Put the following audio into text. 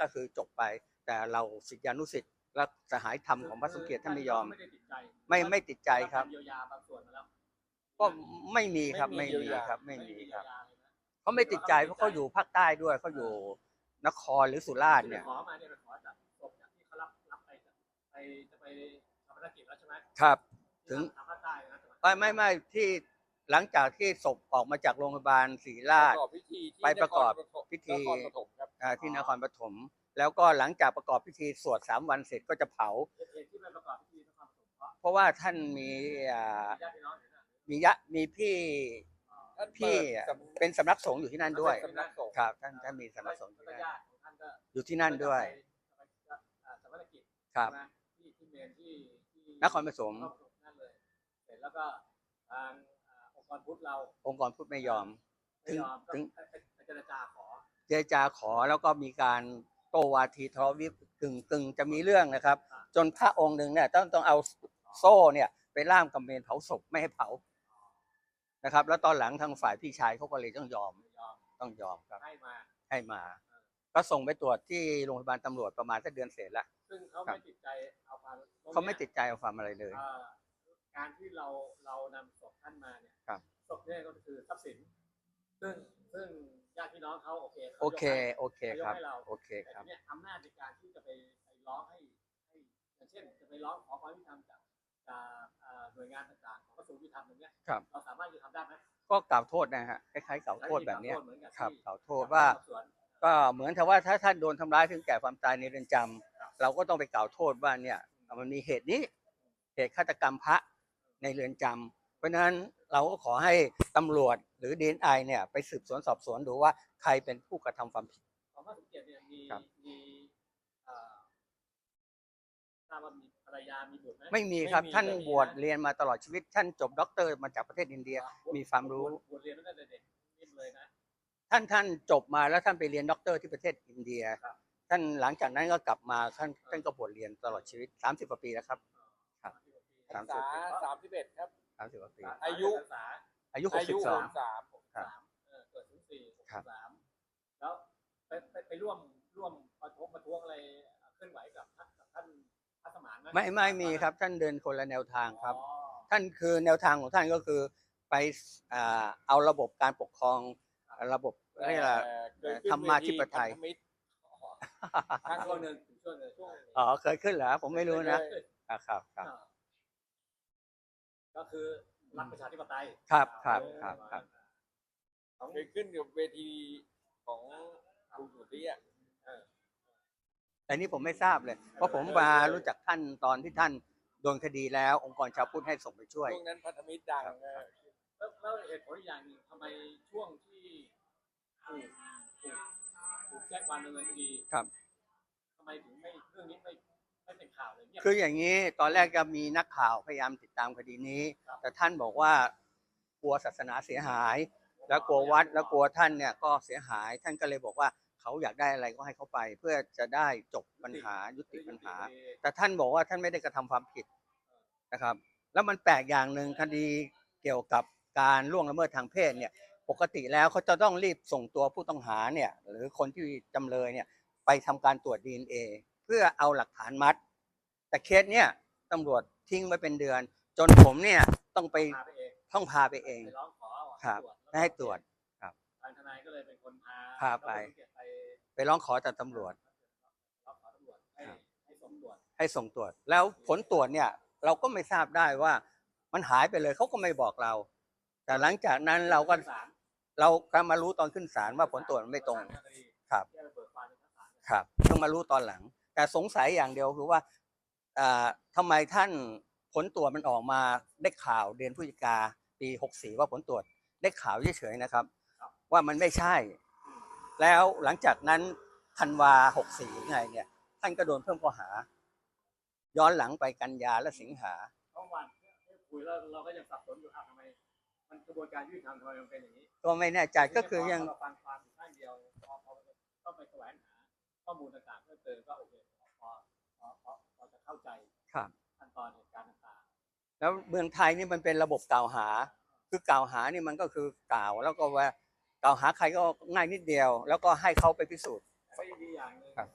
ก็คือจบไป แต่เราศิษยานุศิษย์และสหายธรรมของพระสมเกียรติท่านไม่ยอม ไม่ได้ติดใจไม่ไม่ติดใจครับ เยียวยาบางส่วนมาแล้ว ก็ไม่มีครับไม่ไม่มีมีครับ ไม่มีเยียครับวยาเลยนะเขาไม่ติดใจเพราะเขาอยู่ภาคใต้ด้วยเขาอยู่นครหรือสุราษฎร์เนี่ยที่ไปขอมาเนี่ยไปขอจากศพจากที่เขารับรับไปจากไปจะไปชาปนกิจแล้วใช่ไหมครับ ถึงทางภาคใต้นะไม่ไม่ไม่ที่หลังจากที่ศพออกมาจากโรงพยาบาลศรีราชประกอบพิธีที่ไปประกอบนคปฐมพิธี นครปฐมครับอ่าที่นครปฐมแล้วก็หลังจากประกอบพิธีสวดสามวันเสร็จก็จะเผา เหตุที่ไปประกอบพิธีนครปฐมเพราะเพราะว่าท่านมีอ่าญาติพี่น้องอยู่นั่นมียะมีพี่ท่านพี่เปิดสำเป็นสำนักสงฆ์อยู่ที่นั่นด้วยสำนักสงฆ์ครับ ท่านท่านมีสำนักสงฆ์ที่แล้วนั่นญาติของท่านก็อยู่ที่นั่นด้วยจะไปจะไปอ่าชาปนกิจครับ ใช่ไหมที่ที่เมนที่ที่นครปฐม นครปฐมนั่นเลยเสร็จแล้วก็ทางอ่าองค์กรพุทธเราองค์กรพุทธไม่ยอม ไม่ยอมก็ถึงไป เจรจาขอแล้วก็มีการโตวาทีทะเลาะวิวาทกึ่งกึ่งจะมีเรื่องนะครับ จนพระองค์หนึ่งเนี่ยต้องต้องเอาโซ่เนี่ยไปล่ามกับเมนเผาศพไม่ให้เผานะครับ แล้วตอนหลังทางฝ่ายพี่ชายเขาก็เลยต้องยอมไม่ยอมต้องยอมครับให้มาให้มา ก็ส่งไปตรวจที่โรงพยาบาลตำรวจประมาณสักเดือนเศษละซึ่งเขาครัไม่บติดใจเอาความตรงนี้ยเขาไม่ติดใจเอาความอะไรเลยเอ่อการที่เราเรานำศพท่านมาเนี่ยครับศพเนี่ยก็คือทรัพย์สินซึ่งซึ่งญาติพี่น้อง เขาโอเคขาโอเคยกให้โอเคครับเขายกให้เราโอเคแต่ครับทีเนี่ยอำนาจในการที่จะไปไปร้องให้ให้อย่างเช่น จะไปร้องขอความยุติธรรมจากจากเอ่อหน่วยงานต่างๆของกระทรวงยุติธรรมตรงเนี้ยครับเราสามารถจะทำได้ไหมก็กล่าวโทษนะฮะคล้ายๆกล่าวโทษแบบเนี้ยเหมือนกับครับที่กล่าวโทษว่าสวนก็เหมือนกับว่าถ้าท่านโดนทำร้ายถึงแก่ความตายในเรือนจำเราก็ต้องไปกล่าวโทษว่าเนี่ยมันมีเหตุนี้เหตุฆาตกรรมพระในเรือนจำเพราะฉะนั้น เราก็ขอให้ตำรวจหรือดีเอไอเนี่ยไปสืบสวนสอบสวนดูว่าใครเป็นผู้กระทำความผิดของพระสมเกียรติเนี่ยมีครับ มีเอ่อทราบว่ามีภรรยามีบุตรไหมไม่มีครับไม่มีท่านไม่มีบวชนะเรียนมาตลอดชีวิต ท่านจบด็อกเตอร์มาจากประเทศอินเดีย มีความรู้ บวชเรียนตั้งแต่เด็กนิ่มเลยนะ ท่านท่านจบมาแล้วท่านไปเรียนด็อกเตอร์ที่ประเทศอินเดีย ครับ ท่านหลังจากนั้นก็กลับมาท่านท่านก็บวชเรียนตลอดชีวิต 30กว่าปีแล้วครับครับ พรรษาสามสิบเอ็ดครับ30กว่าปี อายุพรรษาอายุอายุหก62สามครับ สามเออเกิดถึงสี่หกครับ สามแล้วไปไปไปร่วมร่วมประท้วงประท้วงอะไรเคลื่อนไหวกับท่านกับท่านพระสมานไหมไม่ไม่มีครับท่านเดินคนละแนวทางครับ อ๋อท่านคือแนวทางของท่านก็คือไปอ่าเอาระบบการปกครองระบบเรียกอะไรเกิดขึ้นธรรมาธิปไตยเวทีพันธมิตรทางช่วงหนึ่งถึงช่วงหนึ่งช่วงหนึ่งอ๋อเคยขึ้นเหรอผมไม่รู้นะเคยอ่าครับครับ อ่า ก็คือรักประชาธิปไตยครับครับครับครับของเคยขึ้นกับเวทีของลุงสุทธิอะแต่นี่ผมไม่ทราบเลย เพราะผมมารู้จักท่านตอนที่ท่านโดนคดีแล้วองค์กรชาวพุทธให้ส่งไปช่วยช่วงนั้นพันธมิตรดังครับเออแล้วแล้วเหตุผลอีกอย่างหนึ่งทำไมช่วงที่ถูกถูกถูกแจ้งความดำเนินคดีครับทำไมถึงไม่เรื่องนี้ไม่ไม่เป็นข่าวเลยเงียบ คืออย่างนี้ตอนแรกจะมีนักข่าวพยายามติดตามคดีนี้ครับแต่ท่านบอกว่ากลัวศาสนาเสียหาย แล้วกลัววัดแล้วกลัวท่านเนี่ยก็เสียหาย ท่านก็เลยบอกว่าเขาอยากได้อะไรก็ให้เขาไป เพื่อจะได้จบปัญหายุติปัญหา แต่ท่านบอกว่าท่านไม่ได้กระทำความผิดนะครับ แล้วมันแปลกอย่างหนึ่งคดีเกี่ยวกับการล่วงละเมิดทางเพศเนี่ยปกติแล้วเขาจะต้องรีบส่งตัวผู้ต้องหาเนี่ยหรือคนที่จำเลยเนี่ยไปทำการตรวจ DNA เพื่อเอาหลักฐานมัด แต่เคสเนี่ยตำรวจทิ้งไว้เป็นเดือน จนผมเนี่ยต้องไปพาไปเองต้องพาไปเอง ไปร้องขอครับแล้วให้ตรวจ ทางทนายก็เลยเป็นคนพาพาไป แล้วก็ไปไปร้องขอจากตำรวจ ร้องขอตำรวจให้ครับ ให้ส่งตรวจให้ส่งตรวจ แล้วผลตรวจเนี่ย เราก็ไม่ทราบได้ว่ามันหายไปเลยเขาก็ไม่บอกเรา แต่หลังจากนั้นเราก็ศาลเราก็มารู้ตอนขึ้นศาลว่าผลตรวจมันไม่ตรงครับที่จะเปิดความในชั้นศาล ครับเพิ่งมารู้ตอนหลัง แต่สงสัยอย่างเดียวคือว่าอ่า ทำไมท่านผลตรวจมันออกมาได้ข่าวเดือนพฤศจิกาปี 64 ว่าผลตรวจได้ข่าวเฉยๆนะครับ ว่ามันไม่ใช่ แล้วหลังจากนั้นธันวา 64ไงเนี่ย ท่านก็โดนเพิ่มข้อหา ย้อนหลังไปกันยาและสิงหาเมื่อวานคุยแล้วเราก็ยังสับสนอยู่อะทำไมมันกระบวนการยุติธรรมทำไมมันเป็นอย่างนี้ ก็ไม่แน่ใจก็คือยังพเราฟังความอยู่ข้างเดียวพอพอต้องไปแสวงหาข้อมูลต่างๆเพิ่มเติมก็โอเคพอ พอพอพอจะเข้าใจครับ ขั้นตอนเหตุการณ์ต่างแล้วเมืองไทยนี่มันเป็นระบบกล่าวหา คือกล่าวหานี่มันก็คือกล่าว แล้วก็ว่ากล่าวหาใครก็ง่ายนิดเดียว แล้วก็ให้เขาไปพิสูจน์ ๆแล้วอีกอย่างหนึง ครับ